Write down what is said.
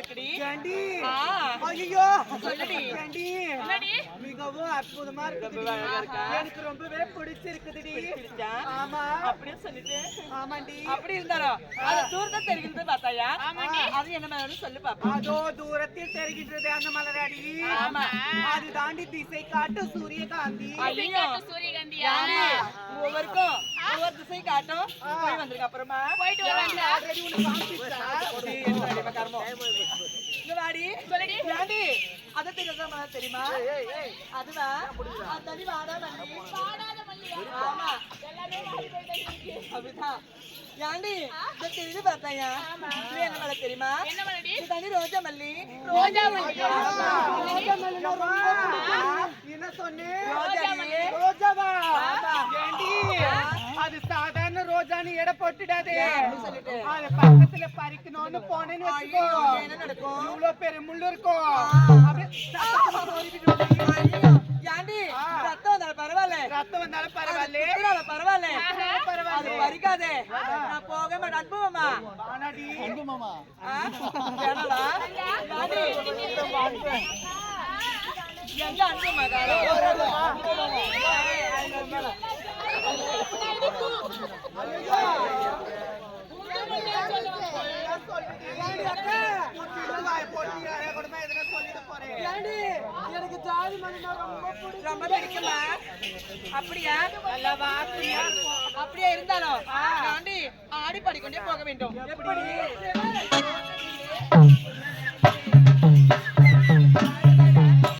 இருக்குடி. ஏண்டி? ஆ, ஐயோ சொல்லுடி. ஏண்டி? என்னடி? மிகவும் அற்புதமா இருக்குது எனக்கு ரொம்பவே பிடிச்சிருக்குதுடி. பிடிச்சா? ஆமா. அப்படியே சொல்லிட்டு. ஆமாண்டி. அப்படி இருந்தாலும் அது தூரத்தை தெரிகிறது பார்த்தாயா? அது என்ன மாதிரி சொல்லு பாப்பா அதோ தூரத்தில் தெரிகின்றது அந்த மலரடி. ஆமா. அது தாண்டி திசை காட்டு சூரியகாந்தி. ஐயோ. யாரு? ஒவ்வொருக்கும் ஒவ்வொரு திசை காட்டும். போய் வந்திருக்க அப்புறமா. போயிட்டு வராங்க? இங்க வாடி. அது தெரியாத மாதிரி தெரியுமா? அதுவா? அந்த தனி வாடாத மல்லி. ஆமா. அப்படிதான் ஏண்டி? இந்த தெரியுது பார்த்தாயா? இது என்ன மலை தெரியுமா? இது தனி ரோஜா மல்லி. ரோஜா மல்லி ஆமா. ரோஜா மல்லினா ரொம்ப பிடிக்கும். என்ன சொன்னேன் ரோஜாடி. ரோஜாவா ஆமா. ஏண்டி அது சாதாரண ரோஜான்னு எடை போட்டுடாதே. அது பக்கத்துல பறிக்கணும்னு போனேன்னு வச்சுக்கோ? இவ்வளவு பெரிய முள்ளு இருக்கும். ரத்தம் வந்தாலும் பரவாயில்ல. பரவாயில்ல. பரவாயில்ல. பறிக்காதே. நான் போக மாட்டேன்? எங்க அனுப்புமா ரொம்ப பிடிக்குமா? அப்படியா? நல்லா வாசனையா அப்படியே இருந்தாலும் ஆண்டி ஆடி பாடிக்கொண்டே போக வேண்டும். எப்படி?